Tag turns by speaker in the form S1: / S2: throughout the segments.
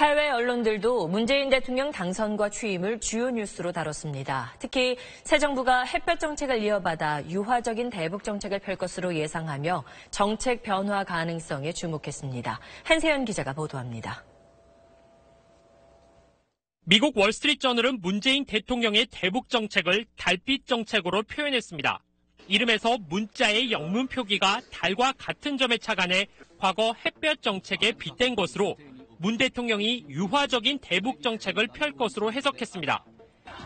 S1: 해외 언론들도 문재인 대통령 당선과 취임을 주요 뉴스로 다뤘습니다. 특히 새 정부가 햇볕 정책을 이어받아 유화적인 대북 정책을 펼 것으로 예상하며 정책 변화 가능성에 주목했습니다. 한세현 기자가 보도합니다.
S2: 미국 월스트리트저널은 문재인 대통령의 대북 정책을 달빛 정책으로 표현했습니다. 이름에서 문자의 영문 표기가 달과 같은 점에 착안해 과거 햇볕 정책에 빗댄 것으로 문 대통령이 유화적인 대북 정책을 펼 것으로 해석했습니다.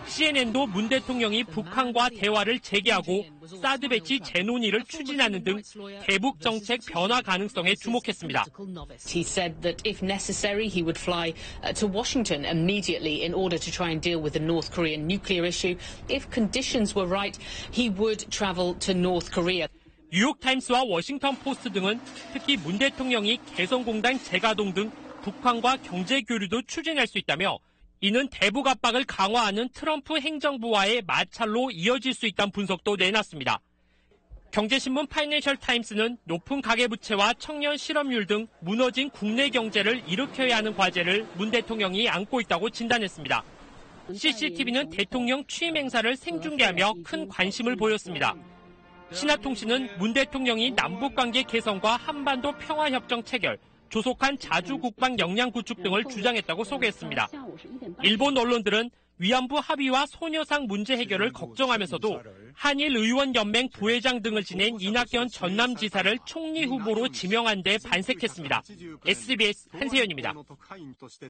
S2: CNN도 문 대통령이 북한과 대화를 재개하고 사드 배치 재논의를 추진하는 등 대북 정책 변화 가능성에 주목했습니다.
S3: He said that if necessary, he would fly to Washington immediately in order to try and deal with the North Korean nuclear issue. If conditions were right, he would travel to North Korea.
S2: 뉴욕타임스와 워싱턴 포스트 등은 특히 문 대통령이 개성공단 재가동 등 북한과 경제 교류도 추진할 수 있다며 이는 대북 압박을 강화하는 트럼프 행정부와의 마찰로 이어질 수 있다는 분석도 내놨습니다. 경제신문 파이낸셜 타임스는 높은 가계부채와 청년 실업률 등 무너진 국내 경제를 일으켜야 하는 과제를 문 대통령이 안고 있다고 진단했습니다. CCTV는 대통령 취임 행사를 생중계하며 큰 관심을 보였습니다. 신화통신은 문 대통령이 남북관계 개선과 한반도 평화협정 체결, 조속한 자주 국방 역량 구축 등을 주장했다고 소개했습니다. 일본 언론들은 위안부 합의와 소녀상 문제 해결을 걱정하면서도 한일 의원 연맹 부회장 등을 지낸 이낙연 전남지사를 총리 후보로 지명한 데 반색했습니다. SBS 한세현입니다.